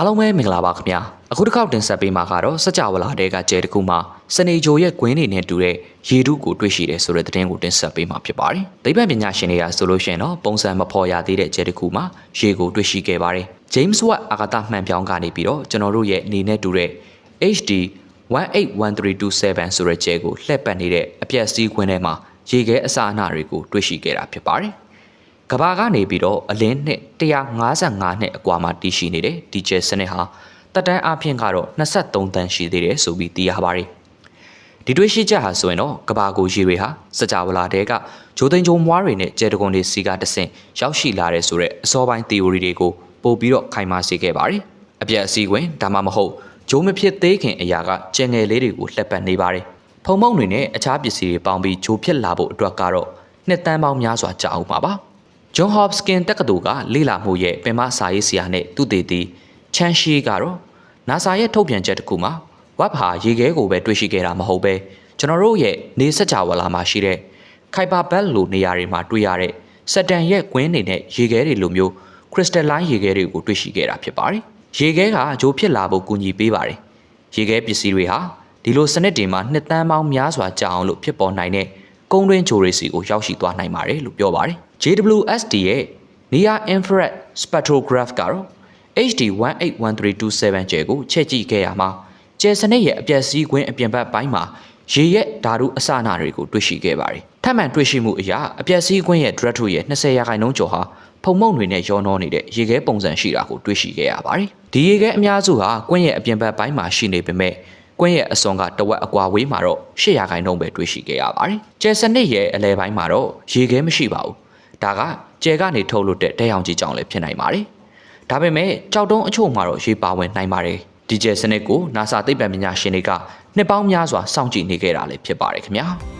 အားလုံးပဲမင်္ဂလာပါခင်ဗျာအခုတစ်ခေါက်တင်ဆက်ပေးမှာကတော့စကြဝဠာတဲကကျဲတစ်ခုမှာစနေဂျိုရဲ့ကွင်းနေနဲ့တူတဲ့ရေတုကိုတွေ့ရှိတယ်ဆိုတဲ့သတင်းကိုတင်ဆက်ပေးမှာဖြစ်ပါတယ်သိပ္ပံပညာရှင်တွေကဆိုလို့ရှိရင်တော့ပုံစံမဖော်ရသေးတဲ့ကျဲတစ်ခုမှာရေကိုတွေ့ရှိခဲ့ပါတယ် James Watt အာကာသမှန်ပြောင်းကနေပြီးတော့ကျွန်တော်တို့ရဲ့အနေနဲ့တူတဲ့ HD 181327ဆိုတဲ့ကျဲကိုလှည့်ပတ်နေတဲ့အပြက်စီးခွင်းထဲမှာရေခဲအစာအနှတွေကိုတွေ့ရှိခဲ့တာဖြစ်ပါတယ် ကဘာကနေပြီးတော့အလင်းနှစ်155နှစ်အကွာမှာတည်ရှိနေတဲ့ဒီကျဲစနစ်ဟာတက်တန်းအဖြစ်ကတော့23တန်းရှိသေးတယ်ဆိုပြီးသိရပါတယ်ဒီတွေ့ရှိချက်ဟာဆိုရင်တော့ကဘာကိုရေတွေဟာစကြဝဠာတဲကဂျိုသိန်ဂျုံမွားတွေနဲ့ကျဲတကွန်တွေစီကတဆင့်ရောက်ရှိလာတဲ့ဆိုတဲ့အစောပိုင်း theory တွေကိုပို့ပြီးတော့ခိုင်မာစေခဲ့ပါတယ်အပြက်အစည်းဝင်ဒါမှမဟုတ်ဂျိုးမဖြစ်သေးခင်အရာကကျန်ငယ်လေးတွေကိုလှက်ပတ်နေပါတယ်ဖုံမုံတွေနဲ့အခြားပစ္စည်းတွေပေါင်းပြီးဂျိုးဖြစ်လာဖို့အတွက်ကတော့နှစ်တန်းပေါင်းများစွာကြာအောင်ပါပါ ဂျွန်ဟော့ပ်စကင်တက္ကသိုလ်ကလေ့လာမှုရဲ့ပင်မစာရေးဆရာနဲ့သူတည်တည်ချန်ရှီကတော့ NASA ရဲ့ထုတ်ပြန်ချက်တစ်ခုမှာဝက်ဟာရေခဲကိုပဲတွေ့ရှိခဲ့တာမဟုတ်ပဲကျွန်တော်တို့ရဲ့နေစကြဝဠာမှာရှိတဲ့ခိုင်ပါဘက်လိုနေရာတွေမှာတွေ့ရတဲ့စက်တန်ရဲ့ကွင်းနေနဲ့ရေခဲတွေလိုမျိုးခရစ်စတယ်လိုင်းရေခဲတွေကိုတွေ့ရှိခဲ့တာဖြစ်ပါတယ်။ရေခဲကဂျိုးဖြစ်လာဖို့ကူညီပေးပါတယ်။ရေခဲပစ္စည်းတွေဟာဒီလိုစနစ်တွေမှာနှစ်တန်းပေါင်းများစွာကြာအောင်လို့ဖြစ်ပေါ်နိုင်တဲ့ ကုန်းတွင်းဂျိုတွေစီကိုရောက်ရှိသွားနိုင်ပါတယ်လို့ပြောပါတယ်။ JWST ရဲ့ Near Infrared Spectrograph ကတော့ HD 181327ကျဲကိုချက်ကြည့်ခဲ့ရမှာကျဲစနစ်ရဲ့အပြက်စီးကွင်းအပြင်ဘက်ပိုင်းမှာရေရဲ့ဓာတုအစနာတွေကိုတွေ့ရှိခဲ့ပါတယ်။ထပ်မံတွေ့ရှိမှုအရအပြက်စီးကွင်းရဲ့ drug ရဲ့20ရာခိုင်နှုန်းကျော်ဟာဖုံမုံတွေနဲ့ရောနှောနေတဲ့ရေခဲပုံစံရှိတာကိုတွေ့ရှိခဲ့ရပါတယ်။ဒီရေခဲအများစုဟာကွင်းရဲ့အပြင်ဘက်ပိုင်းမှာရှိနေပေမဲ့ ကွင်းရဲ့အစွန်ကတဝက်အကွာဝေးမှာတော့8ရာခိုင်နှုန်းပဲတွေ့ရှိခဲ့ရပါတယ်။ကျဲစနစ်ရဲ့အလဲပိုင်းမှာတော့ရေခဲမရှိပါဘူး။ဒါကကျဲကနေထုတ်လွတ်တဲ့တဲရောင်ကြီးကြောင့်လည်းဖြစ်နိုင်ပါတယ်။ဒါပေမဲ့ကြောက်တုံးအချို့မှာတော့ရေပါဝင်နိုင်ပါတယ်။ဒီကျဲစနစ်ကို NASA သိပ္ပံပညာရှင်တွေကနှစ်ပေါင်းများစွာစောင့်ကြည့်နေခဲ့တာလည်းဖြစ်ပါတယ်ခင်ဗျာ။